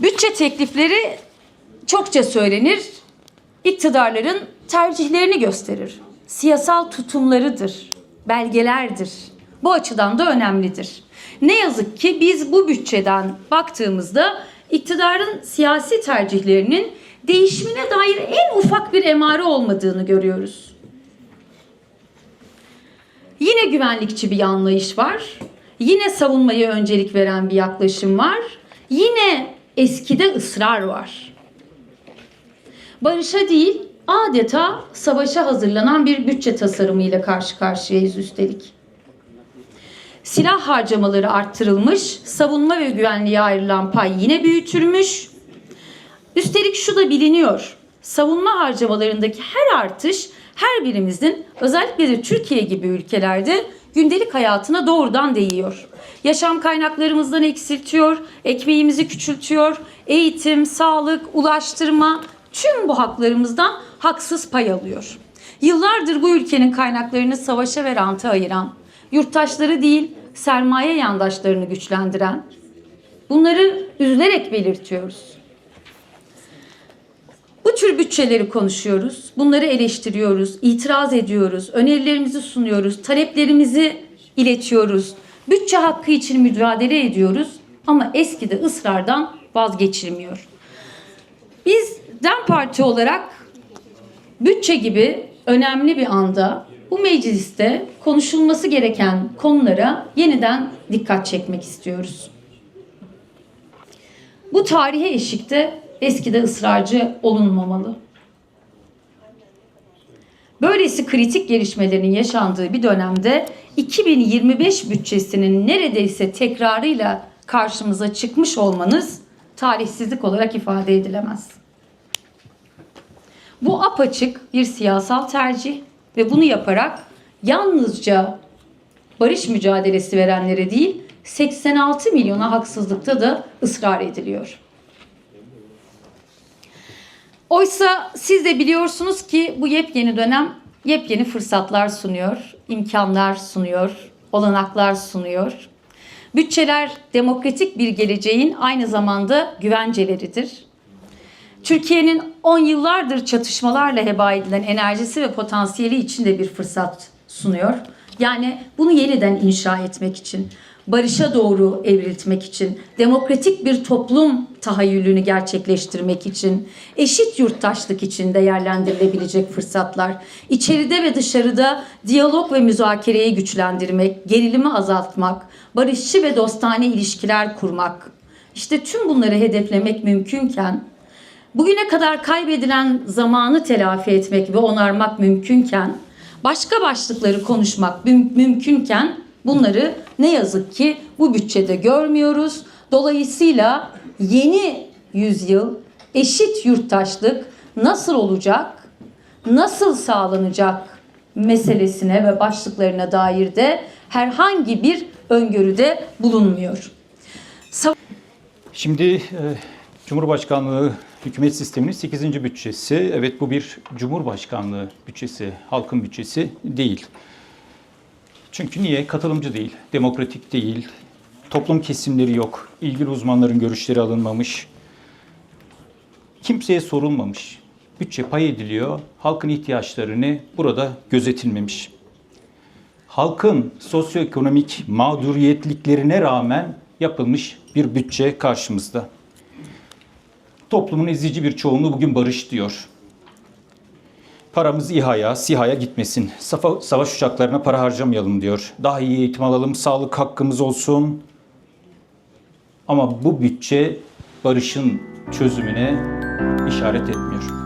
Bütçe teklifleri çokça söylenir. İktidarların tercihlerini gösterir. Siyasal tutumlarıdır, belgelerdir. Bu açıdan da önemlidir. Ne yazık ki biz bu bütçeden baktığımızda iktidarın siyasi tercihlerinin değişimine dair en ufak bir emare olmadığını görüyoruz. Yine güvenlikçi bir anlayış var. Yine savunmaya öncelik veren bir yaklaşım var. Yine eskide ısrar var. Barışa değil, adeta savaşa hazırlanan bir bütçe tasarımıyla karşı karşıyayız üstelik. Silah harcamaları arttırılmış, savunma ve güvenliğe ayrılan pay yine büyütülmüş. Üstelik şu da biliniyor. Savunma harcamalarındaki her artış her birimizin özellikle de Türkiye gibi ülkelerde gündelik hayatına doğrudan değiyor. Yaşam kaynaklarımızdan eksiltiyor, ekmeğimizi küçültüyor, eğitim, sağlık, ulaştırma tüm bu haklarımızdan haksız pay alıyor. Yıllardır bu ülkenin kaynaklarını savaşa ve ranta ayıran, yurttaşları değil sermaye yandaşlarını güçlendiren, bunları üzülerek belirtiyoruz. Bu tür bütçeleri konuşuyoruz, bunları eleştiriyoruz, itiraz ediyoruz, önerilerimizi sunuyoruz, taleplerimizi iletiyoruz. Bütçe hakkı için mücadele ediyoruz ama eskide ısrardan vazgeçilmiyor. Biz DEM Parti olarak bütçe gibi önemli bir anda bu mecliste konuşulması gereken konulara yeniden dikkat çekmek istiyoruz. Bu tarihe eşikte eskide ısrarcı olunmamalı. Böylesi kritik gelişmelerin yaşandığı bir dönemde 2025 bütçesinin neredeyse tekrarıyla karşımıza çıkmış olmanız tarihsizlik olarak ifade edilemez. Bu apaçık bir siyasal tercih ve bunu yaparak yalnızca barış mücadelesi verenlere değil 86 milyona haksızlıkta da ısrar ediliyor. Oysa siz de biliyorsunuz ki bu yepyeni dönem yepyeni fırsatlar sunuyor, imkanlar sunuyor, olanaklar sunuyor. Bütçeler demokratik bir geleceğin aynı zamanda güvenceleridir. Türkiye'nin 10 yıllardır çatışmalarla heba edilen enerjisi ve potansiyeli için de bir fırsat sunuyor. Yani bunu yeniden inşa etmek için, barışa doğru evriltmek için, demokratik bir toplum tahayyülünü gerçekleştirmek için, eşit yurttaşlık için değerlendirilebilecek fırsatlar, içeride ve dışarıda diyalog ve müzakereyi güçlendirmek, gerilimi azaltmak, barışçı ve dostane ilişkiler kurmak. İşte tüm bunları hedeflemek mümkünken Bugüne kadar kaybedilen zamanı telafi etmek ve onarmak mümkünken, başka başlıkları konuşmak müm- mümkünken bunları ne yazık ki bu bütçede görmüyoruz. Dolayısıyla yeni yüzyıl eşit yurttaşlık nasıl olacak, nasıl sağlanacak meselesine ve başlıklarına dair de herhangi bir öngörüde bulunmuyor. Şimdi e, Cumhurbaşkanlığı hükümet sisteminin 8. bütçesi. Evet bu bir Cumhurbaşkanlığı bütçesi, halkın bütçesi değil. Çünkü niye? Katılımcı değil, demokratik değil, toplum kesimleri yok, ilgili uzmanların görüşleri alınmamış, kimseye sorulmamış. Bütçe pay ediliyor, halkın ihtiyaçlarını burada gözetilmemiş. Halkın sosyoekonomik mağduriyetliklerine rağmen yapılmış bir bütçe karşımızda. Toplumun ezici bir çoğunluğu bugün barış diyor. Paramız İHA'ya, SİHA'ya gitmesin. Safa- Savaş uçaklarına para harcamayalım diyor. Daha iyi eğitim alalım, sağlık hakkımız olsun. Ama bu bütçe barışın çözümüne işaret etmiyor.